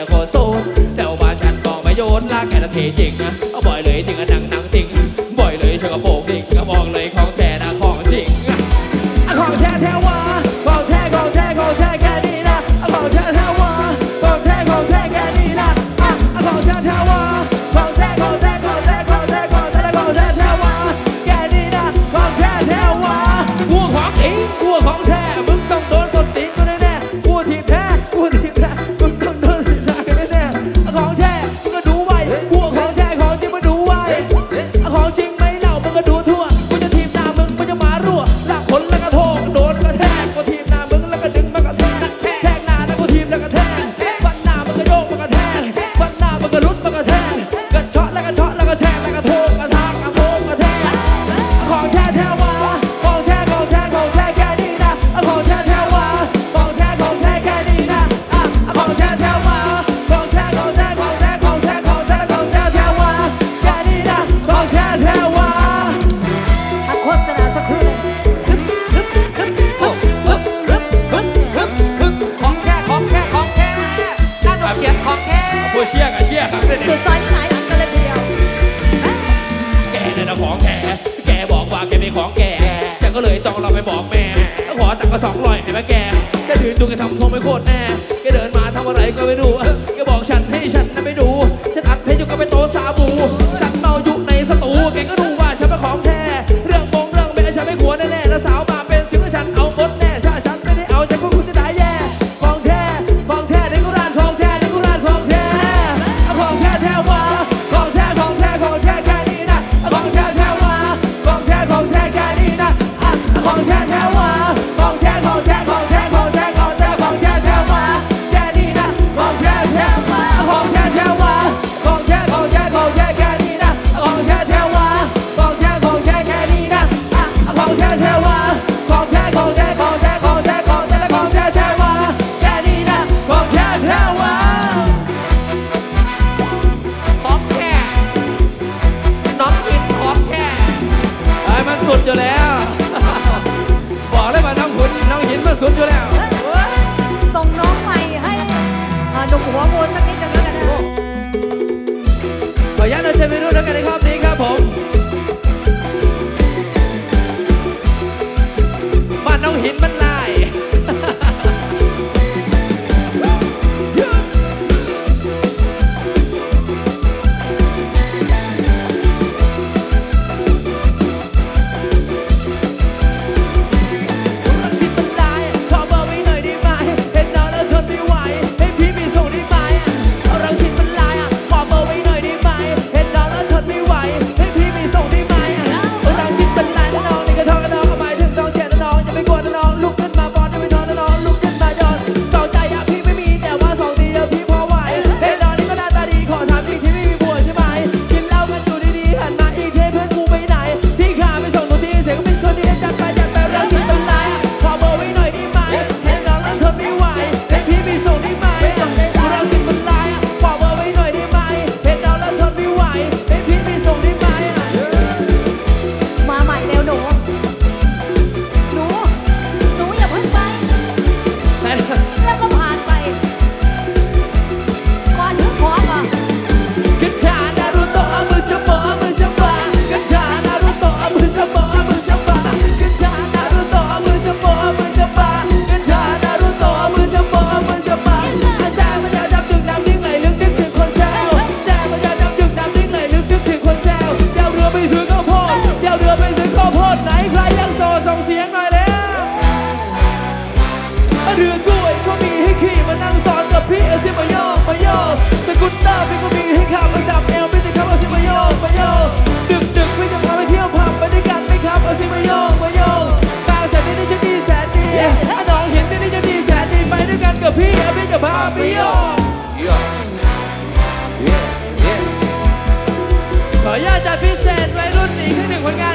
นะโคโซแถวบ้านฉันก็ไม่โยนลากแกละเทจริงนะเอาบ่อยเลยจริงอะนังนัง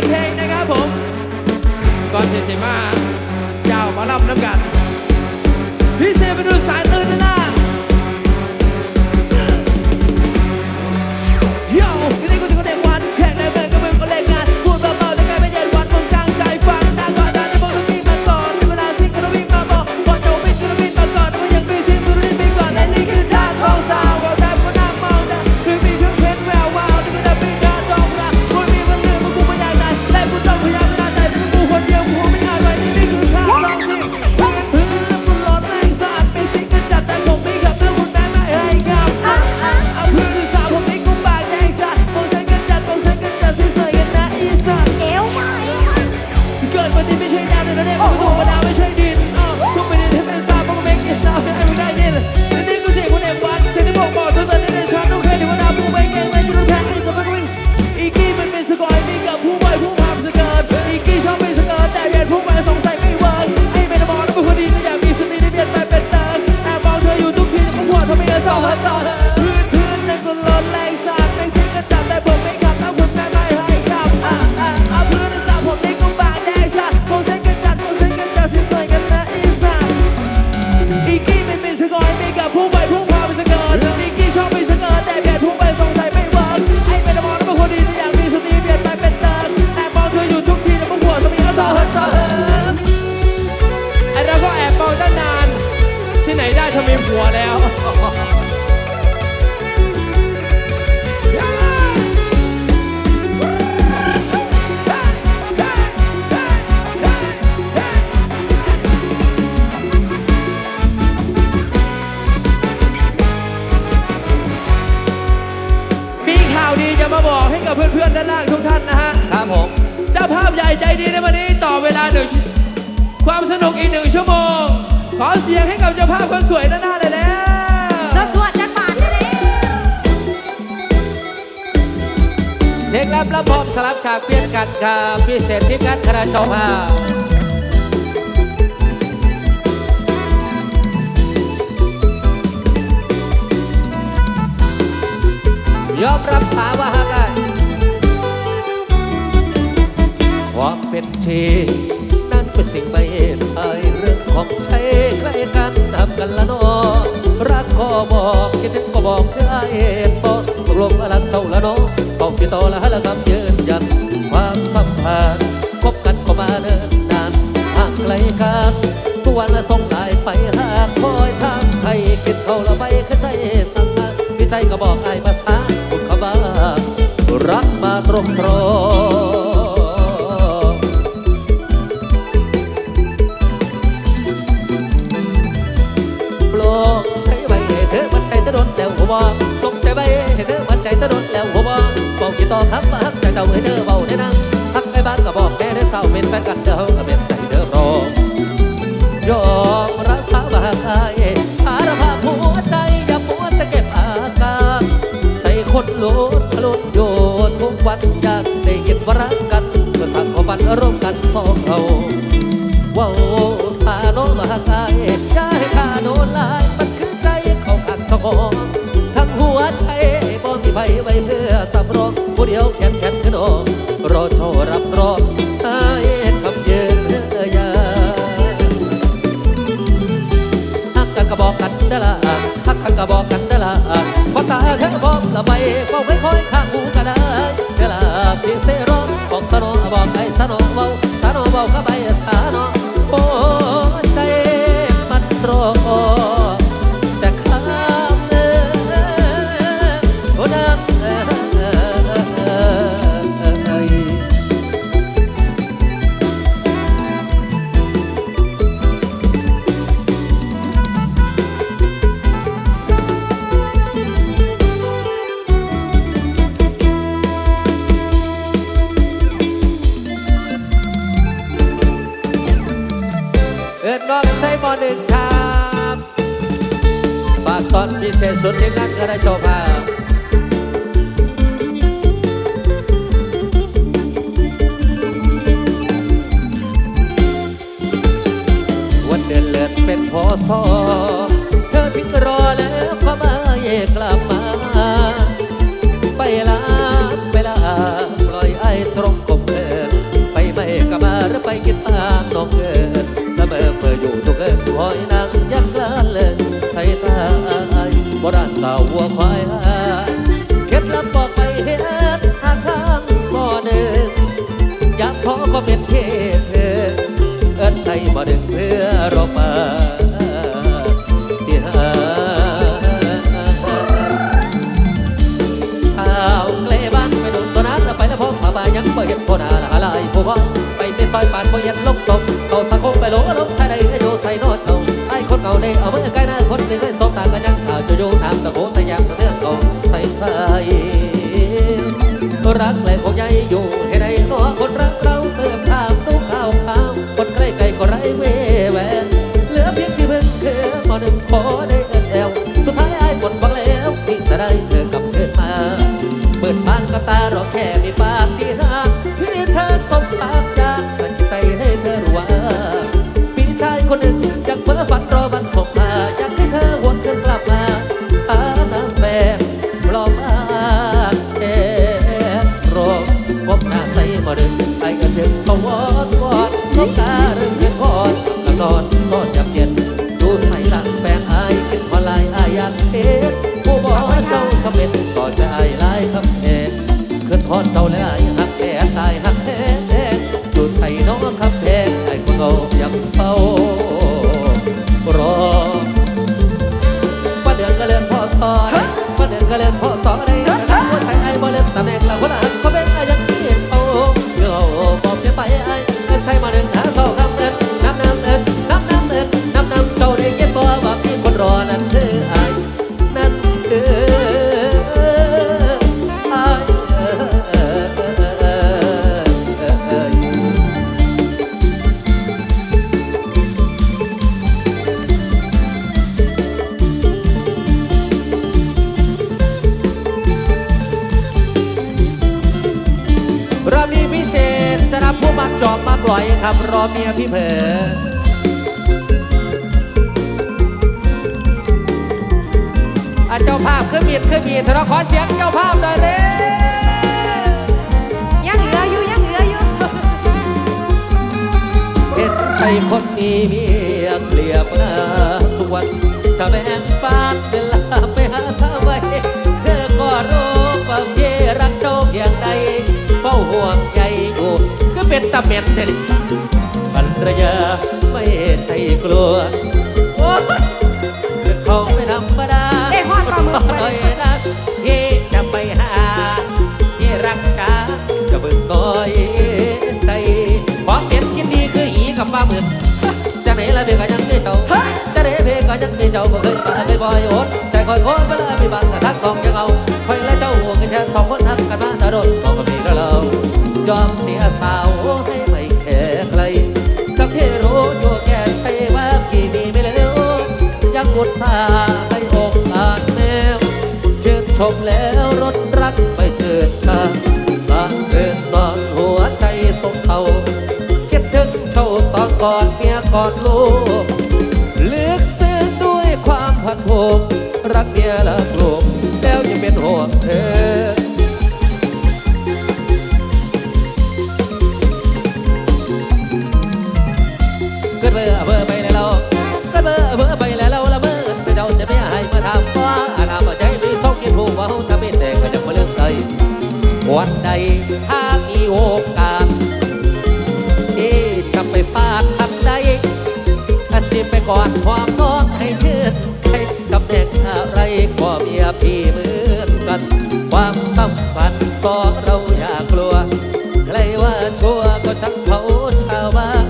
เพลงนะครับผม ก่อนเสียมาเจ้ามาล่ำน้ำกัน พี่เซมาดูสาย ได้ถ้ามีผัวแล้ว มีข่าวดีจะมาบอกให้กับเพื่อนๆด้านล่างทุกท่านนะฮะ ครับผม เจ้าภาพใหญ่ใจดีในวันนี้ต่อเวลาหนึ่งชั่วความสนุกอีกหนึ่งชั่วโมง ขอเสียงให้กับเจ้าภาพคนสวยด้านหน้าเลยแล้วสวดจักบาทได้เลยเทคลับและพร้อมสลับฉากเปลี่ยนกันครับพิเศษที่กันคณะเจ้าภาพยอมรับสาว่าฮักได้ความเป็นชีนั่นเป็นสิ่งไม่ไายเรื่อ ของใช้ใครกันทำกันละนอรักก็บอกคิดถึงก็บอกได้บอกตกลงละรักเจ้าละนอต้องติดต่อละละคำยืนยันความสัมพันธ์คบกันก็มาเนิ่นนานห่างไกลกันทุกวันละส่งไลน์ไปหาคอยทางให้คิดเขาละไปเข้าใจสั่งพี่ใจก็บอกไอ้ภาษาพูดคำว่ารักมาตรงตรง ต่อครับว่าฮักใจเจ้าให้เธอเบาได้นั่งฮักไอ้บ้านก็บอกแม่ได้เศร้าเป็นแฟนกันเด้อก็เป็นใจเด้อรอยอม รอโชรับรองให้คำยืนเอยาหักกันก็บอกกันเด้อละหักกันก็บอกกันเด้อละพอตาเธอบอกละไปก็ไม่ค่อยข้างหูกันได้เด้อละเพียงเสร้องบอกสนอบอกไอ้สนอเบาสนอเบาก็ไปสนอโอ้ หนึ่งครับฝากตอนพิเศษสุดที่นั่นก็ได้โชว์ภาพวันเดือนเลือนเป็นพอสอ ซอยปานพอเย็นลงจมเขาสังคมไปโหลลงชายใดให้ดูใส่นอเชาไอ้คนเก่าเด้เอามือใกล้หน้าคนหนึ่งให้สมตากันยังข่าวจะโย่ทางตะโกสยามเสนอเขาใส่ชายรักแหลกของใหญ่อยู่ จากเพ้อฝันรอวันสบตา I'm the girl is so sorry. รอบนี้พิเศษสำหรับผู้มักจอบมักลอยครับรอเมียพี่เผอเจ้าภาพขึ้นมีดขึ้นมีดเถอะเราขอเสียงเจ้าภาพหน่อยเร็ยังเหลืออยู่ยังเหลืออยู่เห็นใช่คนมีเมียเกลียบหน้าทุกวันจะแบ่งปานเวล เป็นตะเม็ดเด่นภรรยาไม่ใช่กลัวโอ้ยเขาไม่ธรรมดาได้ฮอดปลาหมึกไปหน่อยนะพี่จะไปหาพี่รักกาจะเบิ่งน้อยใจของเป็ดกินดีคือหีกับปลาหมึกจะไหนละเพียงก็ยังไม่เจ้าจะไหนเพียงก็ยังไม่เจ้าบ่เคยมาเคยบ่อยอดใจคอยโคตรเวลามีบางกระทักของยังเอา ยอมเสียสาวให้ไม่แค่ใครกับพี่รู้อยู่แก่ใช่ว่าพี่มีไม่เลวยังกดสา สองเราอย่ากลัว ใครว่าชั่วก็ช่างเขาชาวบ้าน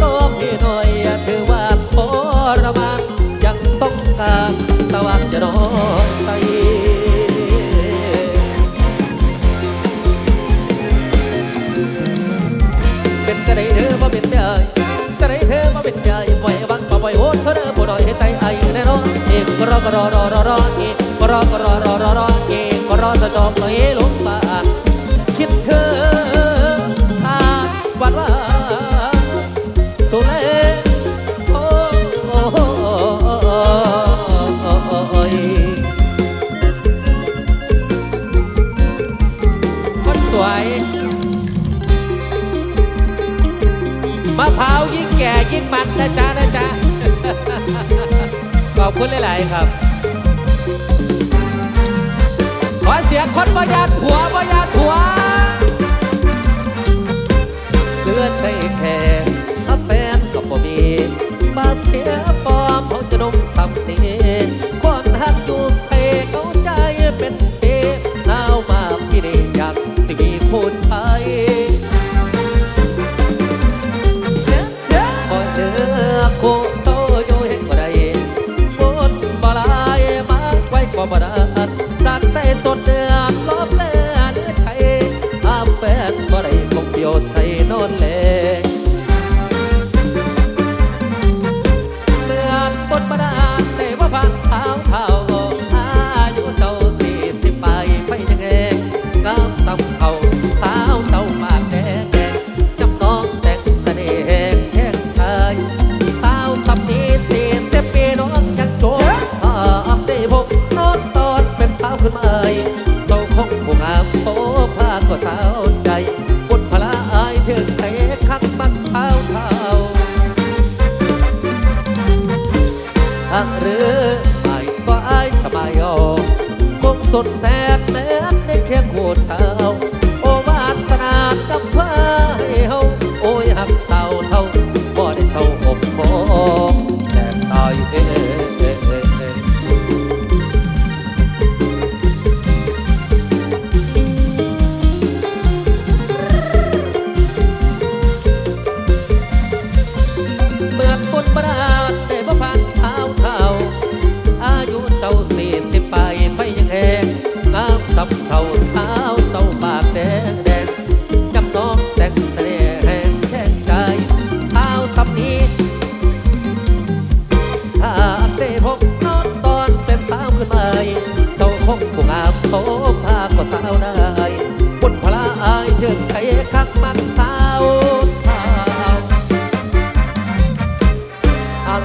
รอพี่หน่อยอย่าถือว่าทรมานยังต้องการตะวันจะนอนใสเป็นกะได้เธอมาเป็นใหญ่กระได้เธอมาเป็นใหญ่ปล่อยบังปล่อยโหดเธอเด้อบ่ดอยให้ใจไอ้แน่นอนเอกก็รอก็รอรอรอรอเอกก็รอก็รอรอรอรอเอก ก็รอจะจบเลยลงมาคิดเธออาวันว่าสุเลโซยคนสวยมะพร้าวยิ่งแก่ยิ่งมันนะจ๊ะนะจ๊ะขอบคุณหลาย ๆ ครับ ขอเสียงคนประหยัดผัวประหยัดผัวเลือดใจแค่ถ้าแฟนก็บ่มีมาเสียปอมเขาจะดมสัมตีคนหักอยู่ใส่เขาใจเป็นเทหนาวมาพี่นี่อยากสิมีคนใช้เจ้าเจ้าคอยเดือโคโซโยเห็นบ่ได้บนบ่ลายมาไว้กว่าบ่ได้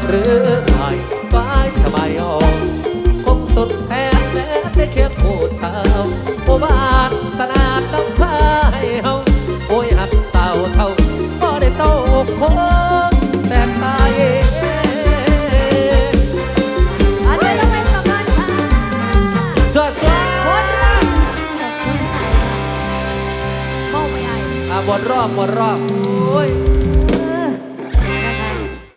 หากหรือไม่ก็จะไม่ยอมคงสุดแสนแม้แต่เคียงผู้เท่าโอบานสนาดน้ำพาให้เฮาโอ้ยหักสาวเท่าบ่ได้เจ้าคงแต่ตายอาจารย์ต้องไปสมัครค่ะสวัสดีคนรอบขอบคุณหลายๆเมาไม่ไอ้อะวนรอบวนรอบ